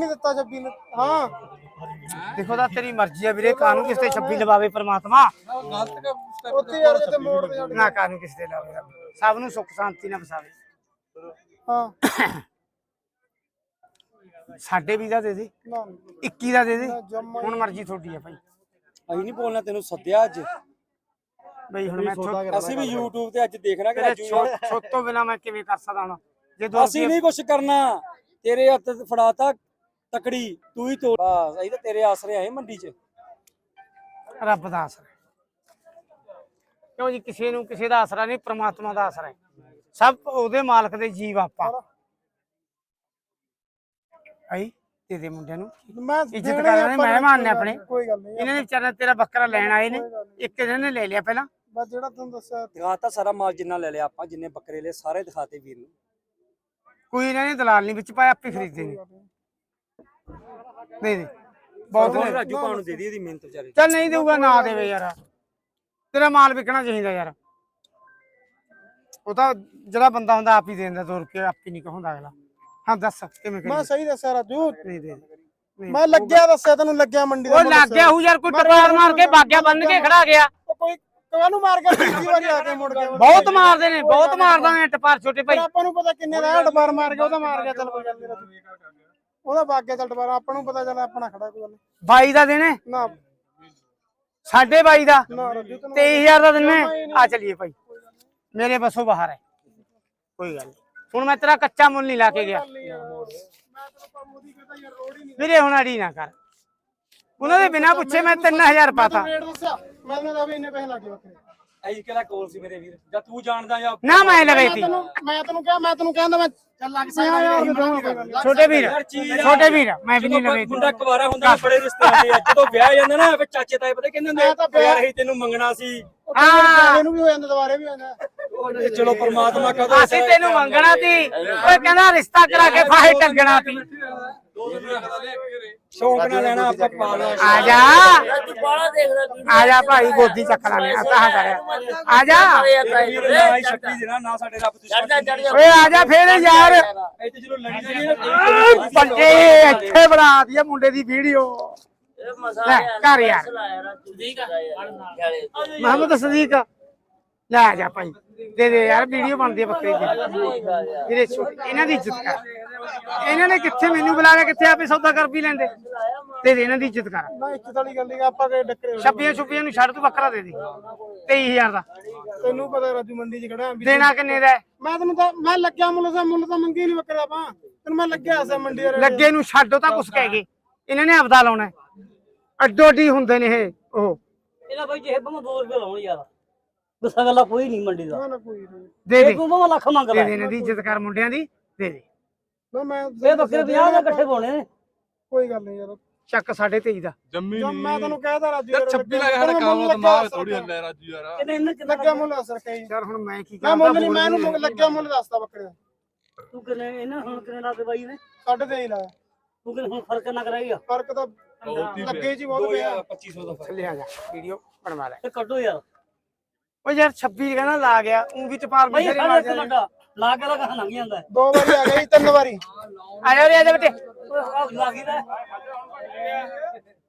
ਨਹੀਂ ਦਿੱਤਾ ਜੱਬੀ ਨੇ ਹਾਂ। ਦੇਖੋ ਤਾਂ ਤੇਰੀ ਮਰਜ਼ੀ ਆ ਵੀਰੇ ਕਾਨੂੰ ਕਿਸ ਤੇ 26 ਲਵਾਵੇ ਪ੍ਰਮਾਤਮਾ? ਉੱਥੇ ਯਾਰ ਜਿੱਤੇ ਮੋੜ ਤੇ ਛੱਡ ਨਾ ਕਾਨੂੰ ਕਿਸ ਤੇ ਲਾਵੇ ਰੱਬ। ਸਭ ਨੂੰ ਸੁੱਖ ਸ਼ਾਂਤੀ ਨਾਲ ਵਸਾਵੇ। ਹਾਂ। ਸਾਡੇ ਵੀ ਦਾ ਦੇ ਦੇ। ਨਾ। 21 ਦਾ ਦੇ ਦੇ। ਹੁਣ ਮਰਜ਼ੀ ਤੁਹਾਡੀ ਆ ਭਾਈ। ਅਸੀਂ ਨਹੀਂ ਬੋਲਣਾ ਤੈਨੂੰ ਸੱਦਿਆ ਅੱਜ। ਬਈ ਹੁਣ ਮੈਂ ਅਸੀਂ ਵੀ YouTube ਤੇ ਅੱਜ ਦੇਖਣਾ ਕਿ ਰਾਜੂ ਯਾਰ ਛੋ- ਛੋਟ ਤੋਂ ਬਿਨਾ ਮੈਂ ਕਿਵੇਂ ਕਰ ਸਕਦਾ ਜੇ ਦੋ ਅਸੀਂ ਨਹੀਂ ਕੁਝ ਕਰਨਾ। ਤੇਰੇ ਹੱਥ ਤੇ ਫੜਾਤਾ ਤਕੜੀ ਤੂੰ ਹੀ ਤੋੜ। ਬਸ ਅਸੀਂ ਤਾਂ ਤੇਰੇ ਆਸਰੇ ਆਏ ਮੰਡੀ 'ਚ। ਰੱਬ ਦਾ ਆਸਰਾ ਹੈ। ਕਿਉਂ ਜੀ ਕਿਸੇ ਨੂੰ ਕਿਸੇ ਦਾ ਆਸਰਾ ਨਹੀਂ ਪ੍ਰਮਾਤਮਾ ਦਾ ਆਸਰਾ ਹੈ। ਸਭ ਉਹਦੇ ਮਾਲਕ ਦੇ ਜੀਵ ਆਪਾਂ। ਆਈ ਤੇ ਦੇ ਮੁੰਡਿਆਂ ਨੂੰ। ਮੈਂ ਇੱਜ਼ਤ ਦੇਣੇ ਕਰਨਾ ਨੇ ਆਪਾਂ ਨੂੰ, ਮਹਿਮਾਨ ਨੇ ਆਪਣੇ। ਨਹੀਂ, ਕੋਈ ਗੱਲ ਨਹੀਂ। ਇਹਨਾਂ ਨੇ ਵਿਚਾਰਾ ਤੇਰਾ ਬੱਕਰਾ ਲੈਣ ਆਏ ਨੇ। ਇੱਕ ਦਿਨ ਨੇ ਲੈ ਲਿਆ ਪਹਿਲਾਂ। ਬਸ ਜਿਹੜਾ ਤੁਹਾਨੂੰ ਦੱਸਿਆ ਦਿਖਾਤਾ ਸਾਰਾ ਮਾਲ ਜਿੰਨਾ ਲੈ ਲਿਆ ਆਪਾਂ ਜਿੰਨੇ ਬੱਕਰੇ ਲਏ ਸਾਰੇ ਦਿਖਾਤੇ ਵੀਰ ਨੂੰ। ਕੋਈ ਇਹਨਾਂ ਨੇ ਦਲਾਲ ਨਹੀਂ ਵਿੱਚ ਪਾਇਆ ਆਪੇ ਖਰੀਦਦੇ ਨੇ। ਦੇ ਦੇ ਬਹੁਤ ਨੇ ਰਾਜੂ ਭਾਅ ਨੂੰ ਦੇ ਦੀ ਇਹਦੀ ਮਿਹਨਤ ਵਿਚਾਰੇ। ਚੱਲ ਨਹੀਂ ਦੇਊਗਾ ਨਾ ਦੇਵੇ ਯਾਰ। ਤੇਰਾ ਮਾਲ ਵਿਕਣਾ ਚਾਹੀਦਾ ਯਾਰ। ਉਹ ਤਾਂ ਜਿਹੜਾ ਬੰਦਾ ਹੁੰਦਾ ਆਪ ਹੀ ਦੇ ਦਿੰਦਾ ਤੋਰ ਕੇ ਆਪ ਹੀ ਨਹੀਂ ਕਹੋਂਦਾ ਅਗਲਾ। ਹਾਂ ਦੱਸ ਕਿਵੇਂ ਮੈਂ ਕਰੀ ਸਹੀ ਦੱਸਿਆ ਰਾਜੂ। ਨਹੀਂ ਦੇ। ਮੈਂ ਲੱਗਿਆ ਦੱਸਿਆ ਤੈਨੂੰ ਲੱਗਿਆ ਮੰਡੀ ਦਾ ਉਹ ਮੈਂ ਲੱਗ ਦੱਸਿਆ। ਗਿਆ ਹੂ ਯਾਰ ਕੋਈ ਟਪਾਰ ਮਾਰ ਕੇ ਬਾਗਿਆ ਬੰਨ ਕੇ ਖੜਾ ਗਿਆ। ਕੋਈ ਕਾਹਨੂੰ ਮਾਰ ਗਿਆ? ਦੂਜੀ ਵਾਰੀ ਆ ਕੇ ਮੁੜ ਗਿਆ ਬਹੁਤ ਮਾਰਦੇ ਨੇ ਬਹੁਤ ਮਾਰਦਾ ਨੇ ਟਪਾਰ ਛੋਟੇ ਭਾਈ। ਆਪਾਂ ਨੂੰ ਪਤਾ ਕਿੰਨੇ ਦਾ ਡਬਾਰ ਮਾਰ ਗਿਆ ਉਹਦਾ ਮਾਰ ਗਿਆ। ਚੱਲ ਕੋਈ ਗੱਲ ਨਹੀਂ ਉਹਦਾ ਗਿਆ ਚੱਲ ਡਬਾਰ ਆਪਾਂ ਨੂੰ ਪਤਾ ਚੱਲ ਆਪਣਾ ਖੜਾ ਕੋਈ ਗੱਲ ਨੀ। ਬਾਈ ਦਾ ਦੇਣੇ ਨਾ। ਸਾਢੇ ਬਾਈ ਦਾ? ਨਾ ਰਾਜੂ ਤੈਨੂੰ 23000 ਦਾ ਦਿੰਨੇ ਆ ਚਲੀਏ ਭਾਈ। ਮੇਰੇ ਬਸੋਂ ਬਾਹਰ ਹੈ। ਕੋਈ ਗੱਲ ਨੀ। ਹੁਣ ਮੈਂ ਤੇਰਾ ਕੱਚਾ ਮੁੱਲ ਨਹੀਂ ਲਾ ਕੇ ਗਿਆ। ਮੈਂ ਤੈਨੂੰ ਪੰਮੂ ਦੀ ਕਹਤਾ ਯਾਰ ਰੋੜ ਹੀ ਨਹੀਂ। ਵੀਰੇ ਹੁਣ ਅੜੀ ਨਾ ਕਰ। ਉਹਨਾਂ ਦੇ ਬਿਨਾ ਪੁੱਛੇ ਮੈਂ 3000 ਪਾਤਾ। ਰੇਟ ਦੱਸਿਆ। ਮੈਂ ਉਹਨਾਂ ਦਾ ਵੀ ਇੰਨੇ ਪੈਸੇ ਲੱਗੇ ਬੱਕਰੇ ਐਂ ਕਿਹੜਾ ਕੋਲ ਸੀ ਮੇਰੇ ਵੀਰ? ਜਾਂ ਤੂੰ ਜਾਣਦਾ ਜਾਂ ਨਾ ਮੈਂ ਮੈਂ ਤੀ ਤੈਨੂੰ ਮੈਂ ਤੈਨੂੰ ਕਿਹਾ ਮੈਂ ਤੈਨੂੰ ਕਹਿੰਦਾ ਮੈਂ ਚੱਲ ਲੱਗ ਸਕਦਾ ਯਾਰ। ਛੋਟੇ ਵੀਰ। ਛੋਟੇ ਵੀਰ ਮੈਂ ਵੀ ਨਹੀਂ ਜਦੋਂ ਲਵੇ ਮੁੰਡਾ ਕੁਵਾਰਾ ਹੁੰਦਾ ਬੜੇ ਰਿਸ਼ਤੇ ਹੁੰਦੇ ਆ। ਜਦੋਂ ਵਿਆਹ ਜਾਂਦਾ ਨਾ ਫਿਰ ਚਾਚੇ ਤਾਏ ਪਤਾ ਕਹਿੰਦੇ ਤਾਂ ਹੁੰਦੇ ਯਾਰ ਅਸੀਂ ਤੈਨੂੰ ਮੰਗਣਾ ਸੀ। ਉਹ ਕਈ ਵਾਰੀ ਪੈਸੇ ਨੂੰ ਵੀ ਹੋ ਜਾਂਦਾ ਦੁਬਾਰੇ ਵੀ ਹੋ ਜਾਂਦਾ। ਚਲੋ ਪਰਮਾਤਮਾ ਕਦੋਂ ਅਸੀਂ ਤੈਨੂੰ ਮੰਗਣਾ ਤੀ ਓਏ ਕਹਿੰਦਾ ਰਿਸ਼ਤਾ ਕਰਾ ਕੇ ਫਾਹੇ ਟੰਗਣਾ ਤੀ ਸ਼ੌਂਕ ਨਾਲ ਲੈਣਾ ਆਪਾਂ ਪਾਲਣਾ ਆ ਜਾ। ਤੂੰ ਬਾਲਾ ਦੇਖਦਾ ਕੀ ਆ ਜਾ ਭਾਈ ਗੋਦੀ ਚੱਕ ਲਾਣੇ ਆ ਤਾਂ ਕਰਿਆ ਆ ਜਾ। ਸ਼ਕਤੀ ਨਾ ਸਾਡੇ ਰੱਬ ਦੁਸ਼ਮਣ ਓਏ ਆ ਜਾ ਫੇਰ ਯਾਰ। ਇੱਥੇ ਜਦੋਂ ਲੜੀ ਜਾਣੀ ਨਾ ਬੱਚੇ ਇੱਥੇ ਬਣਾ ਦਈਏ ਮੁੰਡੇ ਦੀ ਵੀਡੀਓ। ਇਹ ਮਸਾ ਲੈ, ਕਰ ਯਾਰ। ਮੁਹੰਮਦ ਸਦੀਕ ਲੈ ਆ ਜਾ ਭਾਈ ਦੇ ਦੇ ਯਾਰ ਵੀਡੀਓ ਬਣਦੀ ਹੈ ਬੱਕਰੀ ਦੀ। ਵੀਰੇ ਛੋਟੀ ਇਹਨਾਂ ਦੀ ਇੱਜ਼ਤ ਕਰ। ਇਹਨਾਂ ਨੇ ਕਿੱਥੇ ਮੈਨੂੰ ਬੁਲਾ ਲਿਆ ਕਿੱਥੇ ਆਪੇ ਸੌਦਾ ਕਰ ਵੀ ਲੈਂਦੇ? ਦੇ ਇਹਨਾਂ ਦੀ ਇੱਜ਼ਤ ਕਰ। ਨਾ ਇੱਜ਼ਤ ਵਾਲੀ ਗੱਲ ਨਹੀਂ ਆਪਾਂ ਕਿ ਡੱਕਰੇ ਹੋਏ। ਛੱਬੀਆਂ ਛੁੱਬੀਆਂ ਨੂੰ ਛੱਡ ਤੂੰ ਬੱਕਰਾ ਦੇ ਦੇ। 23000 ਦਾ। ਤੈਨੂੰ ਪਤਾ ਰਾਜੂ ਮੰਡੀ 'ਚ ਖੜਾ ਵੀ ਦੇਣਾ ਕਿੰਨੇ ਦਾ ਹੈ? ਮੈਂ ਤੈਨੂੰ ਤਾਂ ਮੈਂ ਲੱਗਿਆ ਮੁੱਲ ਦਾ ਮੁੱਲ ਤਾਂ ਮੰਗੀ ਨਹੀਂ ਬੱਕਰਾ ਆਪਾਂ। ਤੈਨੂੰ ਮੈਂ ਲੱਗਿਆ ਸੀ ਮੰਡੀ ਦੇ ਰੇਟ। ਲੱਗੇ ਨੂੰ ਛੱਡੋ ਤਾਂ ਕੁਛ ਕਹਿ ਗਏ। ਇਹਨਾਂ ਨੇ ਆਪਦਾ ਲਾਉਣਾ ਹੈ। ਅੱਡੋ ਅੱਡੀ ਹੁੰਦੇ ਨੇ ਇਹ ਉਹ। ਇਹਦਾ ਬਾਈ ਜੇ ਬੰਮ 2 ਰੁਪਏ ਲਾਉਣ ਯਾਰ। ਗੁੱਸਾ ਗੱਲਾ ਕੋਈ ਨਹੀਂ ਮੰਡੀ ਦਾ। ਨਾ ਨਾ ਕੋਈ ਨਹੀਂ। ਦੇ ਦੇ। ਇਹ ਬੰਮ ਲੱਖ ਮੰਗ ਦੇ ਲੈ। ਦੇ ਇਹਨਾਂ ਦੀ ਇੱਜ਼ਤ ਕਰ ਮੁੰਡਿਆਂ ਦੀ ਦੇ ਦੇ। ਨਾ ਮੈਂ ਇਹ ਬੱਕਰੇ 50 ਦੇ ਇਕੱਠੇ ਪਾਉਣੇ ਨੇ। ਕੋਈ ਗੱਲ ਨਹੀਂ ਯਾਰ। ਚੱਕ 23.5 ਦਾ। ਜੰਮੀ ਜਦ ਮੈਂ ਤੈਨੂੰ ਕਹਿਦਾ ਰਾਜੂ ਯਾਰ 26 ਲੱਗਾ ਸਾਡਾ ਕੰਮ ਦਿਮਾਗ ਥੋੜੀ ਹੱਲਿਆ ਰਾਜੂ ਯਾਰ। ਕਿੰਨੇ ਇਹਨਾਂ ਕਿੰਨਾ ਲੱਗਿਆ ਮੁੱਲ? ਅਸਰ ਕਈ ਯਾਰ ਹੁਣ ਮੈਂ ਕੀ ਮੈਂ ਕਰਾਂ? ਮੁੱਲ ਨਹੀਂ ਮੈਂ ਇਹਨੂੰ ਲੱਗਿਆ ਮੁੱਲ ਦੱਸਦਾ ਬੱਕਰੇ ਦਾ। ਤੂੰ ਕਿੰਨੇ ਇਹਨਾਂ ਹੁਣ ਕਿੰਨੇ ਲਾਦੇ ਬਾਈ ਨੇ? ਸਾਢੇ ਤੇ ਹੀ ਲਾਇਆ। ਤੂੰ ਕਿੰਨੇ ਹੁਣ ਫ਼ਰਕ ਨਾ ਕਰਾਈਆ ਫ਼ਰਕ ਤਾਂ ਲੱਗੇ ਜੀ ਬਹੁਤ ਪਿਆ। 2500 ਦਾ ਫ਼ਰਕ। ਲੈ ਆ ਜਾ ਵੀਡੀਓ ਬਣਵਾ ਲੈ। ਤੇ ਕੱਢੋ ਯਾਰ। ਓ ਯਾਰ 26 ਕਹਿੰਦਾ ਲਾ ਗਿਆ ਉਂ ਵੀ ਟਪਾਰ ਬਾਈ ਮਾਰ ਲਾ ਕੇ ਲਗਾ ਲੰਘ ਜਾਂਦਾ। ਦੋ ਵਾਰੀ ਆ ਗਈ ਤਿੰਨ ਵਾਰੀ। ਆ ਜਾ ਰੇ ਆ ਜਾ ਬੇਟੇ। ਓਏ ਆਹ ਲੱਗੀ ਦਾ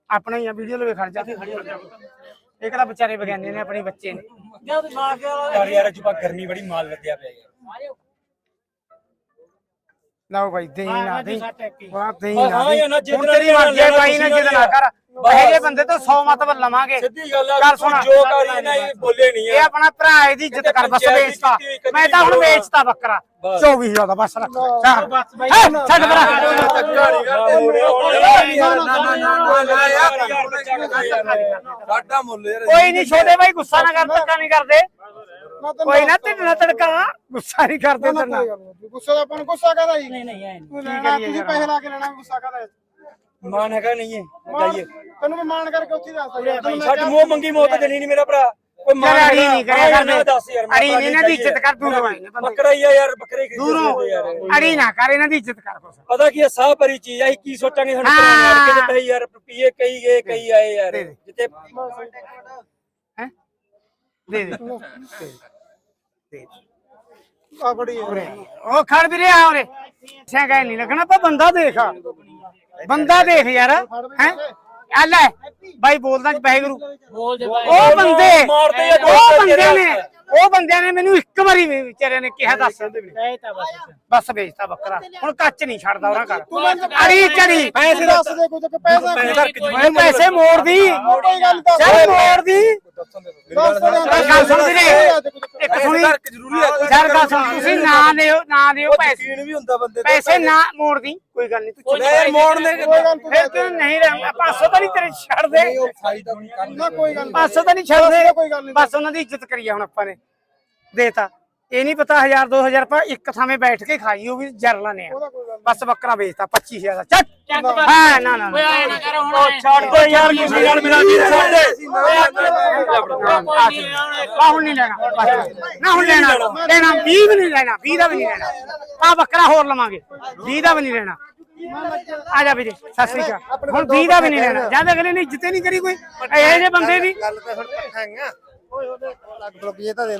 ਆਪਣਾ ਹੀ ਆ ਵੀਡੀਓ ਲਵੇ ਖੜ ਜਾ। ਇਹ ਕਿਹੜਾ ਵਿਚਾਰੇ ਵਿਗਿਆਨੀ ਨੇ ਆਪਣੇ ਬੱਚੇ ਨੇ। ਜਦ ਯਾਰ ਯਾਰ ਜੁਬਾ ਗਰਮੀ ਬੜੀ ਮਾਲ ਲੱਦਿਆ ਪਿਆ ਯਾਰ। ਲਓ ਭਾਈ ਦੇਈ ਨਾ ਦੇਈ। ਵਾਹ ਦੇਈ ਨਾ ਹਾਂ, ਨਾ ਤੇਰੀ ਮਰਜ਼ੀ ਹੈ ਬਾਈ ਨਾ ਜਿੱਦ ਨਾ ਕਰ। ਇਹ ਬੰਦੇ ਤੋਂ 100 ਮਤਲਬ ਲਵਾਂਗੇ ਸਿੱਧੀ ਗੱਲ ਆ ਗੱਲ ਤੂੰ ਸੁਣ। ਜੋ ਕਰੀ ਨਾ ਇਹ ਬੋਲੇ ਨਹੀਂ ਇਹ ਆ ਆਪਣਾ ਭਰਾ ਇਹਦੀ ਇੱਜ਼ਤ ਕਰ ਬਸ ਪੰਚਾਇਤ ਵੇਚਤਾ ਕੀਤੀ ਹੋਈ ਕਦੀ ਮੈਂ ਤਾਂ ਹੁਣ ਨਹੀਂ ਵੇਚਤਾ ਬੱਕਰਾ ਬਸ। 24000 ਦਾ ਬਸ ਰੱਖ ਹੈਂ, ਨਾ- ਛੱਡ ਭਰਾ ਸਾਡਾ ਮੁੱਲ ਯਾਰ ਕੋਈ ਨਹੀਂ ਛੋਟੇ ਭਾਈ ਗੁੱਸਾ ਨਾ ਕਰ ਧੱਕਾ ਨਹੀਂ ਕਰਦੇ ਕੋਈ ਨਾ ਢਿੱਡ ਨਾ ਤੜਕਾ ਗੁੱਸਾ ਨਹੀਂ ਕਰਦੇ ਤੇਰੇ ਕੋਈ ਗੱਲ ਨੀ। ਗੁੱਸਾ ਦਾ ਆਪਾਂ ਨੂੰ ਗੁੱਸਾ ਕਾਹਦਾ ਜੀ ਨਹੀਂ ਨਹੀਂ ਐ ਤੁਸੀਂ ਪੈਸੇ ਲਾ ਕੇ ਲੈਣਾ ਗੁੱਸਾ ਕਾਹਦਾ ਮਾਨ ਹੈਗਾ ਨਹੀਂ ਹੈ। ਜਾਈਏ। ਤੈਨੂੰ ਮੈਂ ਮਾਣ ਕਰਕੇ ਉੱਥੇ ਦੱਸਦਾ ਯਾਰ। ਛੱਡ ਮੂੰਹ ਮੰਗੀ ਮੌਤ ਦੇਣੀ ਨਹੀਂ ਮੇਰਾ ਭਰਾ। ਕੋਈ ਮਾਨ ਯਾਰ ਅੜੀ ਨਹੀਂ ਕਰਿਆ ਨਾ ਦੱਸ ਯਾਰ ਅੜੀ ਨਹੀਂ ਇਹਨਾਂ ਦੀ ਇੱਜ਼ਤ ਕਰ ਬੰਦੇ। ਬੱਕਰਾ ਹੀ ਆ ਯਾਰ ਬੱਕਰੇ ਖਰੀਦੇ ਦੂਰੋਂ। ਯਾਰ। ਅੜੀ ਨਾ ਕਰ ਇਹਨਾਂ ਦੀ ਇੱਜ਼ਤ ਕਰ ਪਤਾ ਕੀ ਹੈ ਸਾਹ ਭਰੀ ਚੀਜ਼ ਆ ਅਸੀਂ ਕੀ ਸੋਚਾਂਗੇ ਸਾਨੂੰ ਹਾਂ। ਪਤਾ ਨਹੀਂ ਕਿ ਤਈ ਯਾਰ ਪੀਏ ਕਈ ਗਏ ਕਈ ਆਏ ਯਾਰ। ਜਿੱਤੇ ਹੈ? ਦੇ ਦੇ। ਆ। ਬੜੀ ਉਹ ਖੜ ਵੀਰੇ ਆ ਉਰੇ। ਸਿਆ ਗਏ ਨਹੀਂ ਲੱਗਣਾ ਪਰ ਬੰਦਾ ਦੇਖ ਬੰਦਾ ਦੇਖ ਯਾਰ ਹੈ? ਆ ਲੈ ਬਾਈ ਬੋਲਦਾ ਚ ਪੈਸੇ ਗੁਰੂ ਬੋਲ ਦੇ ਉਹ ਬੰਦੇ ਉਹ ਬੰਦਿਆਂ ਨੇ ਉਹ ਬੰਦਿਆਂ ਨੇ ਮੈਨੂੰ ਇੱਕ ਵਾਰੀ ਵੀ ਵਿਚਾਰਿਆਂ ਨੇ ਕਿਹਾ ਦੱਸ। ਬਸ ਵੇਚਤਾ ਬੱਕਰਾ। ਹੁਣ ਕੱਚ ਨਹੀਂ ਛੱਡਦਾ ਉਹਨਾਂ ਘਰ। ਅੜੀ ਚੜੀ ਪੈਸੇ ਦੱਸ ਦੇ ਕੋਈ ਤੇ ਪੈਸੇ ਪੈਸੇ ਮੋੜਦੀ। ਗੱਲ ਚੱਲ ਮੋੜਦੀ। ਦੱਸ ਦੇ ਚੱਲ ਗੱਲ ਸੁਣ ਸੁਣੀ ਜ਼ਰੂਰੀ ਹੈ ਚੱਲ ਗੱਲ ਸੁਣ ਤੁਸੀਂ ਨਾ ਦਿਓ ਨਾ ਦਿਓ ਪੈਸੇ। ਯਕੀਨ ਵੀ ਹੁੰਦਾ ਬੰਦੇ ਪੈਸੇ ਨਾ ਮੋੜਦੀ ਕੋਈ ਗੱਲ ਨਹੀਂ ਤੂੰ ਨਹੀਂ ਮੋੜਨੇ ਫਿਰ ਤੂੰ ਨਹੀਂ ਰਹਿ 500 ਤਾਂ ਨਹੀਂ ਤੇਰੇ ਛੱਡ ਦੇ ਨਾ ਕੋਈ ਗੱਲ 500 ਤਾਂ ਨਹੀਂ ਛੱਡਦੇ। ਕੋਈ ਗੱਲ ਨਹੀਂ ਬਸ ਉਹਨਾਂ ਦੀ ਇੱਜ਼ਤ ਕਰੀਏ ਹੁਣ ਆਪਾਂ ਨੇ। ਦੇਤਾ। ਇਹ ਨਹੀਂ ਪਤਾ 1000 2000 ਰੁਪਏ ਇੱਕ ਥਾਵੇਂ ਬੈਠ ਕੇ ਖਾਈ ਉਹ ਵੀ ਜਰ ਲਾਨੇ ਆ। ਬਸ ਬੱਕਰਾ ਵੇਚਤਾ 25000 ਦਾ। ਚੱਕ ਹਾਂ ਨਾ ਨਾ ਨਾ। ਆਏ ਨਾ ਕਰ ਹੁਣ। ਛੱਡ ਦੇ ਯਾਰ ਕਿਸੇ ਨਾਲ ਮੇਰਾ ਵੀਰ ਛੱਡ ਦੇ। ਆ ਹੁਣ ਨਹੀਂ ਲੈਣਾ। ਨਾ ਹੁਣ ਲੈਣਾ। ਲੈਣਾ 20 ਵੀ ਨਹੀਂ ਲੈਣਾ 20 ਦਾ ਵੀ ਨਹੀਂ ਲੈਣਾ। ਆ ਬੱਕਰਾ ਹੋਰ ਲਵਾਂਗੇ। 20 ਦਾ ਵੀ ਨਹੀਂ ਲੈਣਾ। ਆ ਜਾ ਵੀਰੇ ਸਤਿ ਸ੍ਰੀ ਅਕਾਲ। ਹੁਣ 20 ਦਾ ਵੀ ਨਹੀਂ ਲੈਣਾ। ਜਦ ਅਗਲੇ ਨੇ ਇੱਜ਼ਤ ਨਹੀਂ ਕਰੀ ਕੋਈ। ਇਹ ਜੇ ਬੰਦੇ ਦੀ ਗੱਲ ਤਾਂ ਫਿਰ ਪੱਠਾਂਗਾ ਓਏ ਉਹਦੇ ਲੱਗ ਬਲੋ ਇਹ ਤਾਂ ਦੇ